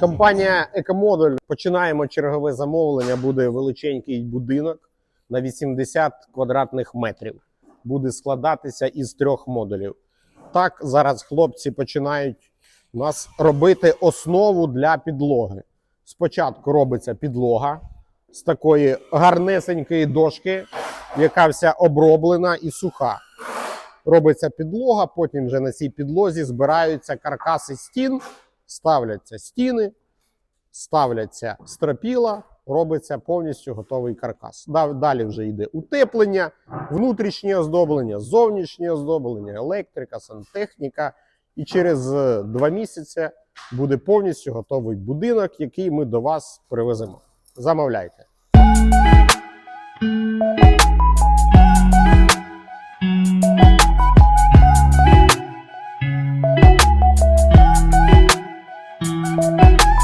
Компанія Екомодуль починаємо чергове замовлення. Буде величенький будинок на 80 квадратних метрів. Буде складатися із трьох модулів. Так, зараз хлопці починають у нас робити основу для підлоги. Спочатку робиться підлога з такої гарнесенької дошки, яка вся оброблена і суха. Робиться підлога, потім вже на цій підлозі збираються каркаси стін, ставляться стіни, ставляться стропіла, робиться повністю готовий каркас. Далі вже йде утеплення, внутрішнє оздоблення, зовнішнє оздоблення, електрика, сантехніка. І через е, два місяці буде повністю готовий будинок, який ми до вас привеземо. Замовляйте. Bye.